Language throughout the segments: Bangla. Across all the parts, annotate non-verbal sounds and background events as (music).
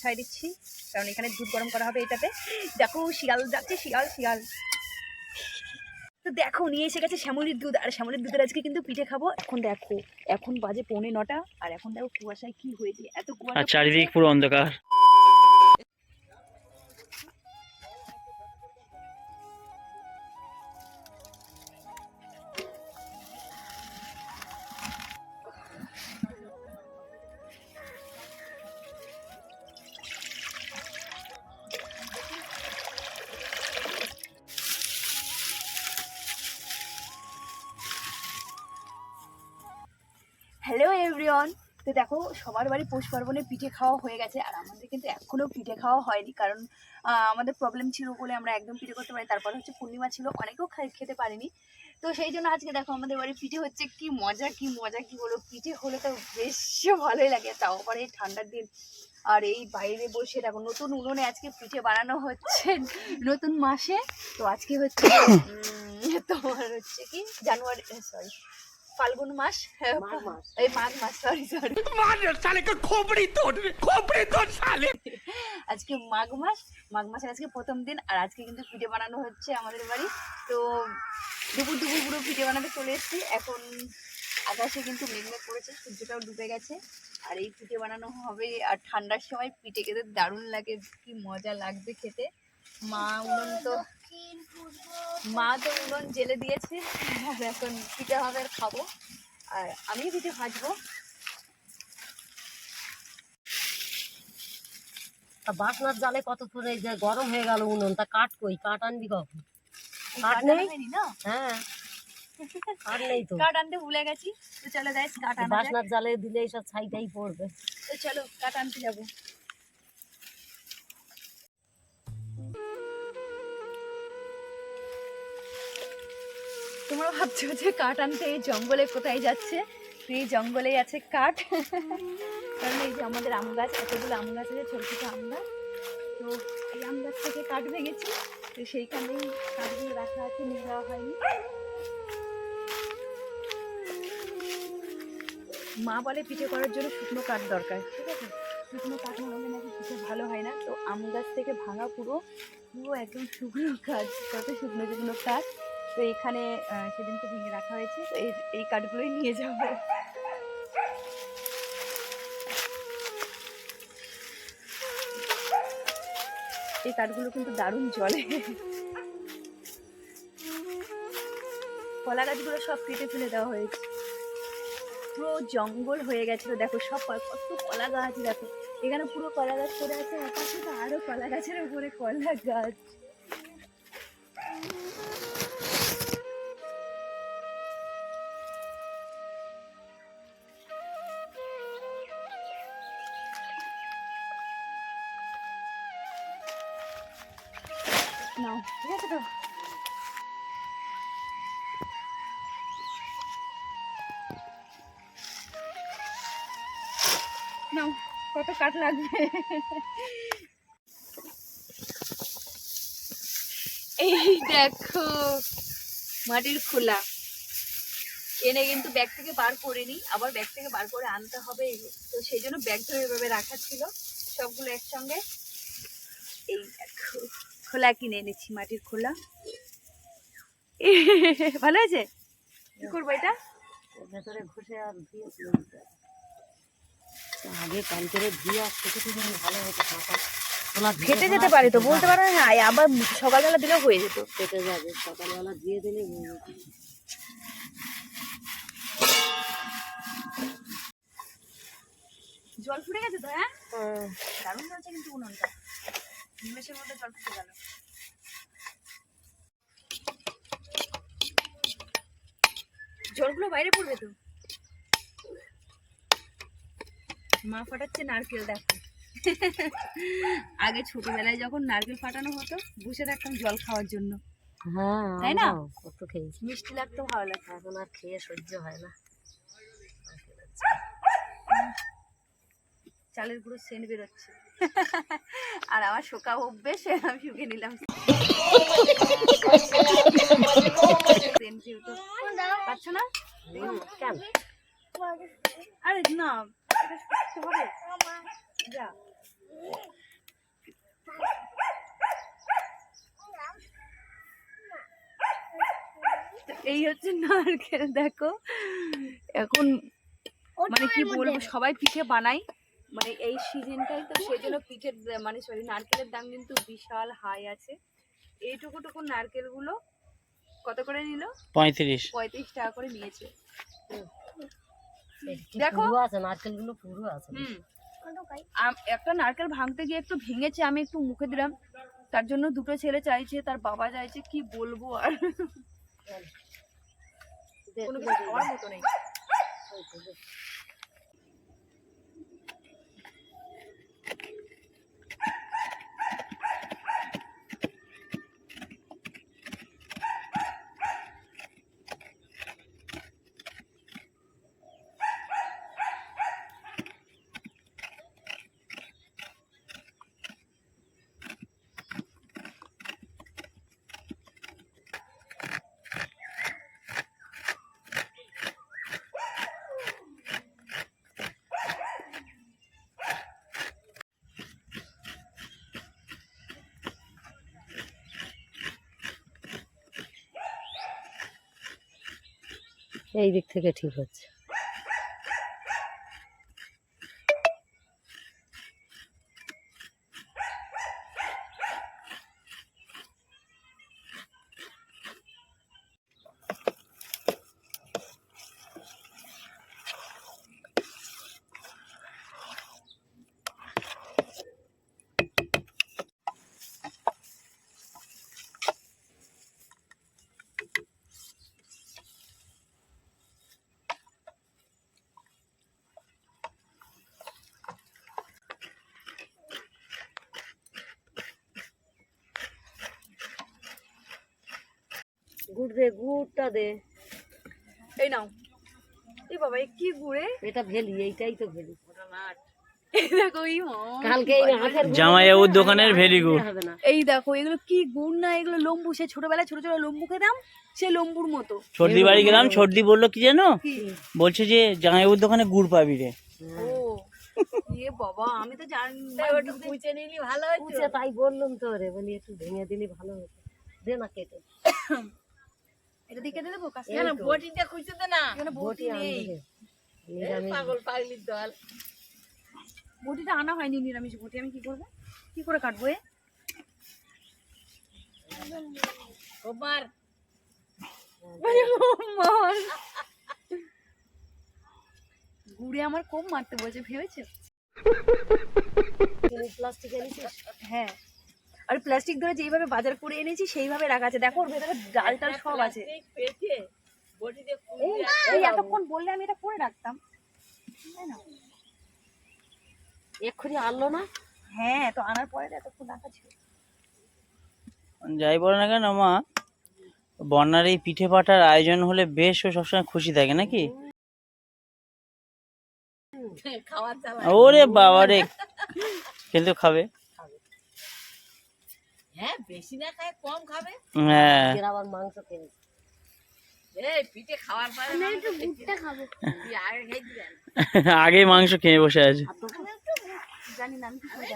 ছাই দিচ্ছি কারণ এখানে দুধ গরম করা হবে এটাতে। দেখো শিয়াল যাচ্ছে শিয়াল শিয়াল। দেখো, নিয়ে এসে গেছে শ্যামলির দুধ। আর শ্যামলির দুধের আজকে কিন্তু পিঠে খাব। এখন দেখো, এখন বাজে পৌনে নটা, আর এখন দেখো কুয়াশায় কি হয়েছে, এত কুয়াশা চারিদিক পুরো অন্ধকার। সবার বাড়ি পৌষ পার্বণে পিঠে খাওয়া হয়ে গেছে, আর আমাদের কিন্তু এখনও পিঠে খাওয়া হয়নি। কারণ আমাদের প্রবলেম ছিল বলে আমরা একদম পিঠে করতে পারি তারপর হচ্ছে পূর্ণিমা ছিল, অনেকেও খেতে পারিনি। তো সেই জন্য আজকে দেখো আমাদের বাড়ি পিঠে হচ্ছে কি মজা কি মজা, কি বলো? পিঠে হলে তো বেশ ভালোই লাগে। তাও আবার এই ঠান্ডার দিন। আর এই বাইরে বসে দেখো, নতুন উনুনে আজকে পিঠে বানানো হচ্ছে নতুন মাসে। তো আজকে হচ্ছে তোমার হচ্ছে কি? জানুয়ারি সরি ফাল্গুন মাস? হ্যাঁ, এই মাঘ মাস সরি সরি আজকে মাঘ মাস মাঘ মাসের আজকে প্রথম দিন আর আজকে কিন্তু পিঠে বানানো হচ্ছে আমাদের বাড়ি। তো দুপুর দুপুর পুরো পিঠে বানাতে চলে এসেছি। এখন আকাশে কিন্তু মেঘমেঘ পড়েছে সূর্যটাও ডুবে গেছে। আর এই পিঠে বানানো হবে আর ঠান্ডার সময় পিঠে খেতে দারুণ লাগে কি মজা লাগবে খেতে। মা উনুন তো মা তো উনুন জেলে দিয়েছে আর এখন পিঠে হবে আর খাব। আর আমি পিঠে ভাজবো। তা বাসনার জালে কত করে এই যে গরম হয়ে গেল উনুন তা কাঠ কই? কাঠ আনবি কখন? কাঠ নেই? হ্যাঁ। কাঠ নেই তো। কাঠ আনতে ভুলে গেছি। তো চলো গাইস কাঠ আনা যাক। বাসনার জালে দিলে এইসব ছাইটাই পড়বে। তো চলো কাঠ আনতে যাব। তোমরা ভাবছ যে কাঠ আনতে এই জঙ্গলে কোথায় যাচ্ছে? এই জঙ্গলেই আছে কাঠ। কারণ এই যে আমাদের আম গাছ, এতগুলো আম গাছ আছে, ছোটো ছোটো আম গাছ। তো এই আম গাছ থেকে কাঠ ভেঙেছি। তো সেইখানেই কাঠগুলো রাখা আছে, নিয়ে যাওয়া হয়নি। মা বলে পিঠে করার জন্য শুকনো কাঠ দরকার, ঠিক আছে? শুকনো কাঠ না নাকি পিঠে ভালো হয় না। তো আম গাছ থেকে ভাঙা পুরো পুরো একদম শুকনো কাঠ কত শুকনো শুকনো কাঠ। তো এখানে সেদিনকে ভেঙে রাখা হয়েছে, তো এই এই কাঠগুলোই নিয়ে যাব। এই কাঠগুলো কিন্তু দারুণ জলে। কলা গাছগুলো সব কেটে ফেলে দেওয়া হয়েছে। পুরো জঙ্গল হয়ে গেছিল দেখো সব কত কলা গাছ, দেখো। এখানে পুরো কলা গাছ পড়ে আছে, আর পাশে তো আরও কলা গাছের উপরে কলা গাছ। নাও, ঠিক আছে তো? নাও, কত কাঠ লাগবে? এই দেখো, মাটির খোলা। এনে কিন্তু ব্যাগ থেকে বার করিনি, আবার ব্যাগ থেকে বার করে আনতে হবে। তো সেই জন্য ব্যাগ ধরে এভাবে রাখা ছিল। সবগুলো একসঙ্গে। এই খোলা কিনে এনেছি মাটির খোলা। (laughs) ভালো আছে কি করব এটা? ভেতরে ঘষে আর ধুয়ে আগে কাল করে ধুয়ে আর ভালো হতো খোলা ফেটে যেতে পারে তো বলতে পারো না। আবার সকালবেলা দিলেও হয়ে যেত। ফেটে যাবে সকালবেলা দিয়ে দিলে জল ফুটে গেছে তো হ্যাঁ? হ্যাঁ। দারুণ চলছে কিন্তু উনুনটা। নিমেষের মধ্যে জল ফুটে গেল। জলগুলো বাইরে পড়বে তো? মা ফাটাচ্ছে নারকেল দেখো। আগে ছোটবেলায় যখন নারকেল ফাটানো হতো বসে থাকতাম জল খাওয়ার জন্য। হ্যাঁ তাই না? কত খেয়েছি। মিষ্টি লাগতো ভালো লাগতো। এখন আর খেয়ে সহ্য হয় না। চালের গুঁড়ো সেন্ট বেরোচ্ছে। আর আমার শোকা অভ্যেস আমি শুকে নিলাম। সেন্ট যেহেতু। পাচ্ছ না? আরে না হবে। যা। এই হচ্ছে নারকেল দেখো। এখন মানে কি বলব সবাই পিঠে বানাই মানে এই সিজনটাই তো সেই জন্য পিঠের মানে সরি নারকেলের দাম কিন্তু বিশাল হাই আছে। এইটুকু টুকু নারকেলগুলো কত করে নিল? পঁয়ত্রিশ। পঁয়ত্রিশ টাকা করে নিয়েছে। দেখো। পুরো আছে নারকেলগুলো পুরো আছে। একটা নারকেল ভাঙতে গিয়ে একটু ভেঙেছে আমি একটু মুখে দিলাম। তার জন্য দুটো ছেলে চাইছে তার বাবা চাইছে কি বলব আর? কোনো কিছু খাওয়ার মতো নেই। এই দিক থেকে ঠিক হচ্ছে। গুড় দে গুড়টা দে। এই নাও। এই বাবা এ কি গুড়ে এটা ভেলি এইটাই তো ভেলি। এই দেখো কালকে এই আখের গুড় দোকানের ভেরি গুড। না। এই দেখো এগুলো কি গুড় না এগুলো লম্বু। সে ছোটবেলায় ছোট ছোট লম্বু খেতাম সে লম্বুর মতো। সর্দি বাড়ি গেলাম সর্দি বলল কি জানো বলছে যে জামাইবাবুর দোকানে গুড় পাবি রে। ও এ বাবা আমি তো জানি কুচে নিলি ভালো হয়েছে। তাই বললাম তো রে বলি একটু ভেঙে দিলি ভালো হতো। দে না কেটে। (coughs) এটা দিকে দিয়ে দেবো কাছে কেন বটিটা খুঁজতে দে না। এখানে বটি নেই। নিরামিষ পাগলির দল। বটিটা আনা হয়নি নিরামিষ বটি আমি কি করব? কি করে কাটবো এ? গুড়ে আমার কম মারতে বলছে ভেবেছো? প্লাস্টিক এনেছিস হ্যাঁ। আর প্লাস্টিক ধরে যেইভাবে বাজার করে এনেছি সেইভাবে রাখা আছে। দেখো ওর ভেতরে ডাল টাল সব আছে। এই এই এতক্ষণ বললে আমি এটা করে রাখতাম। তাই না? এক্ষুনি আনলো না? হ্যাঁ তো আনার পরে এতক্ষণ রাখা ছিল। যাই বলো না কেন মা বন্যার এই পিঠে পাঠার আয়োজন হলে বেশ ও সবসময় খুশি থাকে নাকি? ওরে বাবা রে কিন্তু খাবে। হ্যাঁ বেশি না খায় কম খাবে। হ্যাঁ। এর আবার মাংস খেয়ে এই পিঠে খাওয়ার পরে একটু ভুট্টা খাব। আগে খেয়ে দিলেন আগে মাংস খেয়ে বসে আছে। জানি না আমি কি করে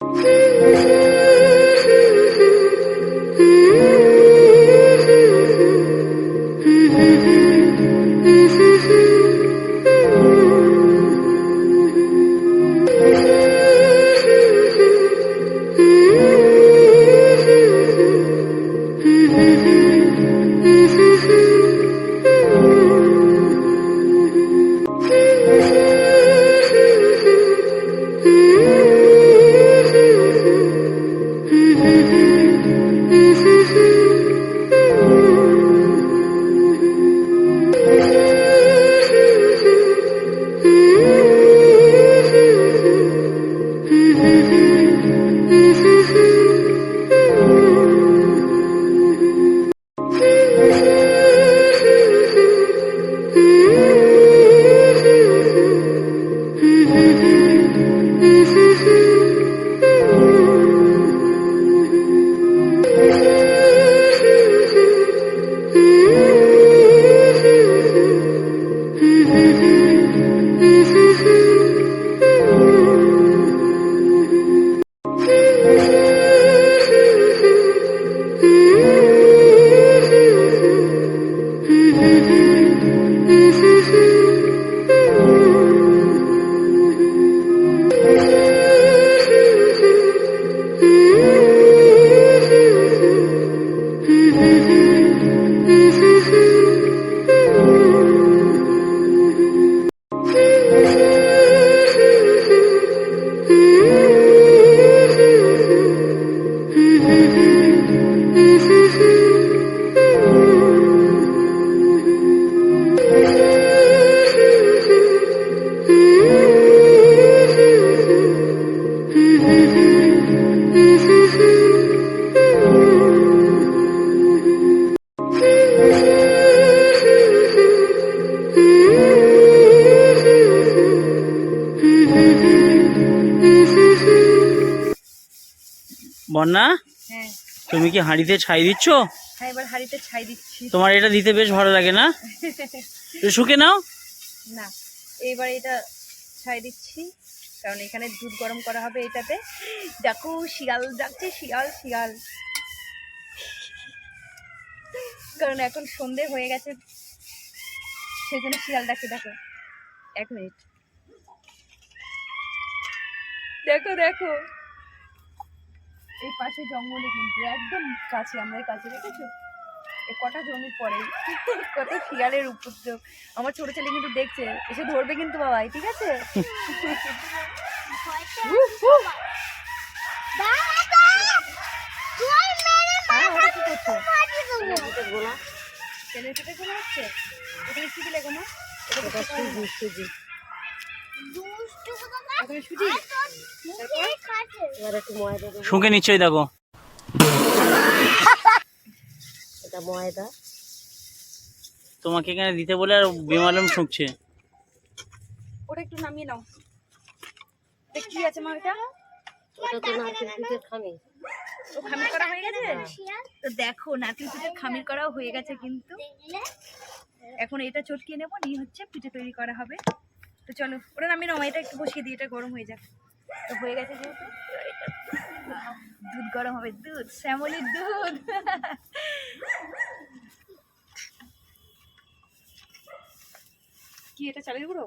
(laughs) you. বন্যা হ্যাঁ। তুমি কি হাঁড়িতে ছাই দিচ্ছ? হ্যাঁ এবার হাঁড়িতে ছাই দিচ্ছি। তোমার এটা দিতে বেশ ভালো লাগে না? (laughs) শুকে নাও। না এবার এটা ছাই দিচ্ছি। কারণ এখানে দুধ গরম করা হবে এটাতে। দেখো, শিয়াল ডাকছে, শিয়াল শিয়াল। কারণ এখন সন্ধে হয়ে গেছে জন্য শিয়াল ডাকে দেখো। এক মিনিট। দেখো দেখো। এই পাশে জঙ্গলে কিন্তু একদম কাছে আমরা কাছে, দেখেছ? কটা জমির পরে (laughs) কত শিয়ালের উপদ্রব। আমার ছোট ছেলে কিন্তু দেখছে এসে ধরবে কিন্তু বাবাই ঠিক আছে? চলে যাচ্ছে এখানে কি দিলে সুজি সুজি ময়দা দেবো শুকে নিশ্চয়ই দেখো এটা ময়দা। তোমাকে এখানে দিতে বলে আর বেমালুম শুকছে। ওটা একটু নামিয়ে নাও। কি আছে মা এটা ওটা তো নারকেল পিঠের খামি। ও খামির করা হয়ে গেছে? তো দেখো নারকেল পিঠের খামির করাও হয়ে গেছে কিন্তু। এখন এটা চটকিয়ে নেব নিয়ে হচ্ছে পিঠে তৈরি করা হবে। তো চলো ওটা নামিয়ে নাও এটা একটু বসিয়ে দিই এটা গরম হয়ে যাক। তো হয়ে গেছে যেহেতু। দুধ গরম হবে দুধ শ্যামলির দুধ। কি এটা চালের গুঁড়ো?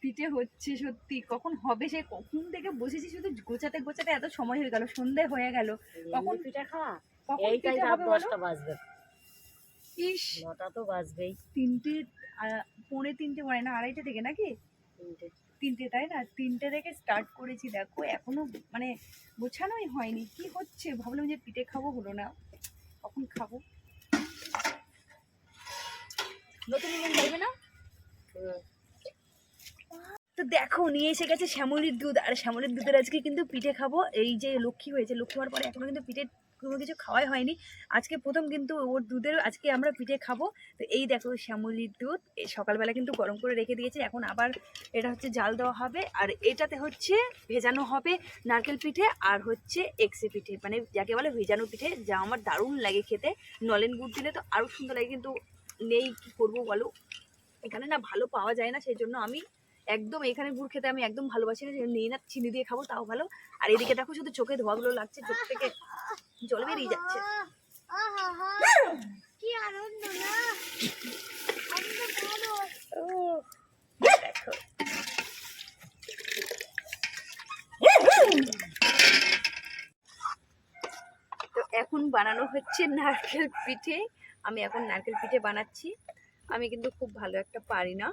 পিঠে হচ্ছে সত্যি কখন হবে সে কখন থেকে বসেছি শুধু গোছাতে গোছাতে এত সময় হয়ে গেল সন্ধে হয়ে গেল। কখন পিঠা খাওয়া কখন পিঠে হবে বাজবে। ইস। নটা তো বাজবেই। তিনটে পৌনে তিনটে পড়ে না আড়াইটে থেকে নাকি? তিনটে। তিনটে তাই না? তিনটে থেকে স্টার্ট করেছি দেখো এখনও মানে গোছানোই হয়নি। কি হচ্ছে? ভাবলাম যে পিঠে খাব হলো না। কখন খাব? নতুন নিয়ম যাইবে না? তো দেখো নিয়ে এসে গেছে শ্যামলির দুধ। আর শ্যামলির দুধের আজকে কিন্তু পিঠে খাব। এই যে লক্ষ্মী হয়েছে লক্ষ্মী হওয়ার পরে এখনও কিন্তু পিঠে কোনো কিছু খাওয়াই হয়নি। আজকে প্রথম কিন্তু ওর দুধের, আজকে আমরা পিঠে খাব। তো এই দেখো শ্যামলির দুধ। সকালবেলা কিন্তু গরম করে রেখে দিয়েছে। এখন আবার এটা হচ্ছে জাল দেওয়া হবে। আর এটাতে হচ্ছে ভেজানো হবে নারকেল পিঠে আর হচ্ছে এক্সে পিঠে। মানে যাকে বলে ভেজানো পিঠে, যা আমার দারুণ লাগে খেতে। নলেন গুড় দিলে তো আরও সুন্দর লাগে, কিন্তু নেই কি করব বলো? এখানে না ভালো পাওয়া যায় না, সেই জন্য আমি একদম এখানে গুড় খেতে আমি একদম ভালোবাসি না নেই না চিনি দিয়ে খাব তাও ভালো। আর এদিকে দেখো শুধু চোখে ধোয়াগুলো লাগছে চোখ থেকে জল বেরিয়ে যাচ্ছে। কি আনন্দ না? তো এখন বানানো হচ্ছে নারকেল পিঠে। আমি এখন নারকেল পিঠে বানাচ্ছি। আমি কিন্তু খুব ভালো একটা পারি না।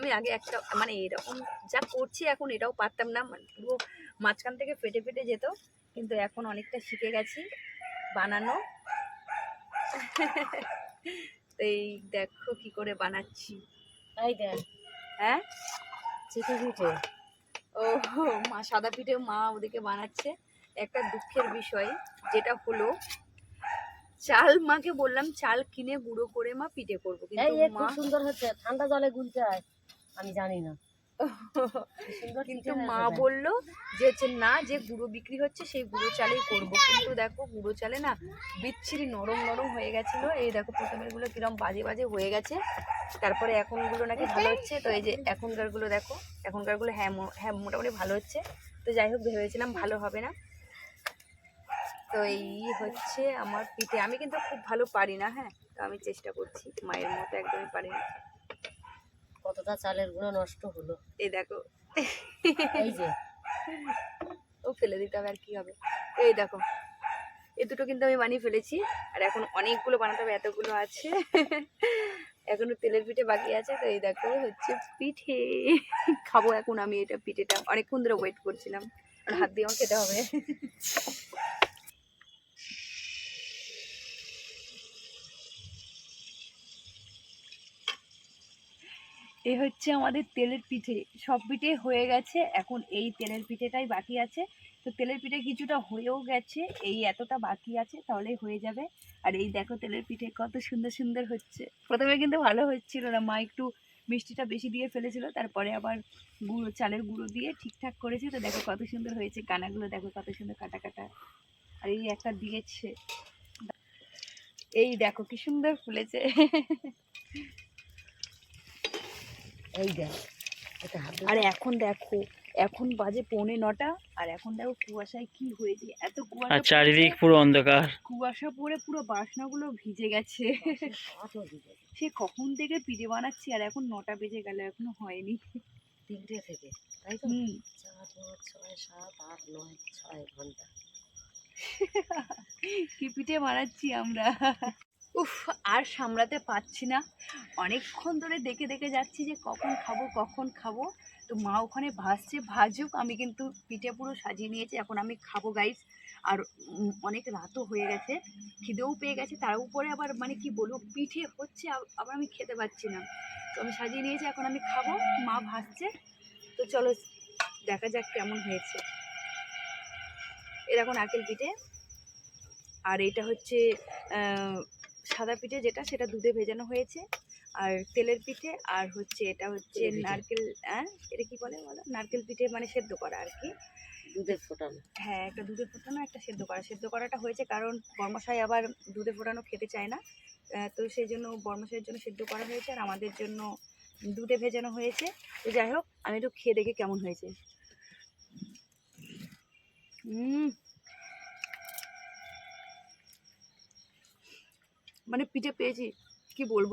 আমি আগে একটা মানে এরকম যা করছি এখন এটাও পারতাম না মানে পুরো মাঝখান থেকে ফেটে ফেটে যেত কিন্তু এখন অনেকটা শিখে গেছি বানানো। তো এই দেখো কি করে বানাচ্ছি। তাই দেখ। হ্যাঁ? চিঠি পিঠে। ও মা সাদা পিঠে মা ওদিকে বানাচ্ছে। একটা দুঃখের বিষয় যেটা হলো চাল মাকে বললাম চাল কিনে গুঁড়ো করে মা পিঠে করব কিন্তু মা সুন্দর হচ্ছে ঠান্ডা জলে গুলতে হয় আমি জানি না। (laughs) কিন্তু মা হয়েছে দেখ। বলল যে হচ্ছে না যে গুঁড়ো বিক্রি হচ্ছে সেই গুঁড়ো চালেই করব। কিন্তু দেখো গুঁড়ো চালে না বিচ্ছিরি নরম নরম হয়ে গেছিল। এই দেখো প্রথমেরগুলো কিরম বাজে বাজে হয়ে গেছে। তারপরে এখনগুলো নাকি ভালো হচ্ছে। তো এই যে এখনকারগুলো দেখো এখনকারগুলো হ্যাঁ হ্যাঁ মোটামুটি ভালো হচ্ছে। তো যাই হোক ভেবেছিলাম ভালো হবে না। তো এই হচ্ছে আমার পিঠে। আমি কিন্তু খুব ভালো পারি না হ্যাঁ? তো আমি চেষ্টা করছি মায়ের মতো একদমই পারি না। কতটা চালের গুঁড়ো নষ্ট হলো। এই দেখো। এই যে। ও ফেলে দিতে হবে আর কি হবে। এই দেখো। এই দুটো কিন্তু আমি বানিয়ে ফেলেছি। আর এখন অনেকগুলো বানাতে হবে এতগুলো আছে। এখনও তেলের পিঠে বাকি আছে তো এই দেখো হচ্ছে পিঠে। খাব এখন আমি এটা পিঠেটা। অনেকক্ষণ ধরে ওয়েট করছিলাম। আর হাত দিয়ে আমার খেতে হবে। এই হচ্ছে আমাদের তেলের পিঠে। সব পিঠে হয়ে গেছে, এখন এই তেলের পিঠেটাই বাকি আছে। তো তেলের পিঠে কিছুটা হয়েও গেছে, এই এতটা বাকি আছে, তাহলেই হয়ে যাবে। আর এই দেখো তেলের পিঠে কত সুন্দর সুন্দর হচ্ছে। প্রথমে কিন্তু ভালো হচ্ছিল না, মা একটু মিষ্টিটা বেশি দিয়ে ফেলেছিল, তারপরে আবার গুঁড়ো, চালের গুঁড়ো দিয়ে ঠিকঠাক করেছে। তো দেখো কত সুন্দর হয়েছে কানাগুলো দেখো কত সুন্দর কাটা কাটা। আর এই একটা দিয়েছে। এই দেখো কি সুন্দর ফুলেছে। এই দেখ এটা হাত আর এখন দেখো এখন বাজে পৌনে নটা আর এখন দেখো কুয়াশায় কি হয়েছে। এত আর কুয়াশা চারিদিক পুরো অন্ধকার। কুয়াশা পড়ে পুরো বাসনাগুলো ভিজে গেছে। সে কখন থেকে পিঠে বানাচ্ছি আর এখন নটা বেজে গেল এখনও হয়নি। তিনটে থেকে তাই তো? হুম। চার পাঁচ ছয় সাত আট নয় ছয় ঘণ্টা। (laughs) কি পিঠে বানাচ্ছি আমরা? উফ, আর সামলাতে পারছি না। অনেকক্ষণ ধরে দেখে দেখে যাচ্ছি যে কখন খাব কখন খাব। তো মা ওখানে ভাজছে ভাজুক। আমি কিন্তু পিঠে পুরো সাজিয়ে নিয়েছি। এখন আমি খাব গাইস আর অনেক রাতও হয়ে গেছে। খিদেও পেয়ে গেছে। তার উপরে আবার মানে কি বলব, পিঠে হচ্ছে আব- আবার আমি খেতে পাচ্ছি না। তো আমি সাজিয়ে নিয়েছি, এখন আমি খাব। মা ভাজছে তো চলো, দেখা যাক কেমন হয়েছে। এরকম নারকেল পিঠে। আর এটা হচ্ছে সাদা পিঠে যেটা সেটা দুধে ভেজানো হয়েছে। আর তেলের পিঠে আর হচ্ছে এটা হচ্ছে নারকেল হ্যাঁ এটা কি বলে বলো? নারকেল পিঠে মানে সেদ্ধ করা আর কি। দুধে ফোটানো। হ্যাঁ একটা দুধে ফোটানো একটা সেদ্ধ করা। সেদ্ধ করাটা হয়েছে কারণ বর্মশাই আবার দুধে ফোটানো খেতে চায় না। তো সেই জন্য বর্মশাইয়ের জন্য সেদ্ধ করা হয়েছে আর আমাদের জন্য দুধে ভেজানো হয়েছে। তো যাই হোক আমি একটু খেয়ে দেখি কেমন হয়েছে। হুম মানে পিঠে পেয়েছি কি বলব?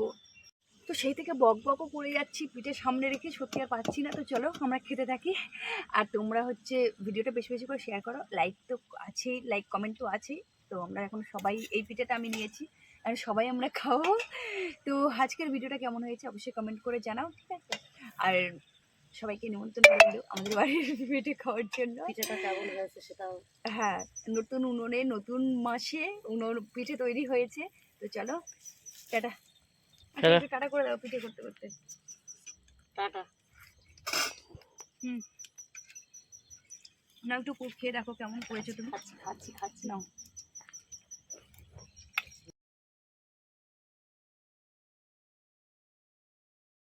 তো সেই থেকে বক বকও করে যাচ্ছি পিঠে সামনে রেখে সত্যি আর পাচ্ছি না। তো চলো আমরা খেতে থাকি। আর তোমরা হচ্ছে ভিডিওটা বেশি বেশি করে শেয়ার করো। লাইক তো আছেই লাইক কমেন্ট তো আছেই। তো আমরা এখন সবাই এই পিঠেটা আমি নিয়েছি। আর সবাই আমরা খাব। তো আজকের ভিডিওটা কেমন হয়েছে অবশ্যই কমেন্ট করে জানাও ঠিক আছে? আর সবাইকে নিমন্ত্রণ করল আমাদের বাড়ির পিঠে খাওয়ার জন্য। পিঠাটা কেমন হয়েছে সেটাও হ্যাঁ নতুন উনুনে নতুন মাসে উনুন পিঠে তৈরি হয়েছে। তো চলো টাটা। আচ্ছা, টাটা। করে দাও পিঠে করতে করতে। টাটা। হুম। না একটু খেয়ে দেখো কেমন করেছ তুমি। খাচ্ছি খাচ্ছি খাচ্ছি। নাও।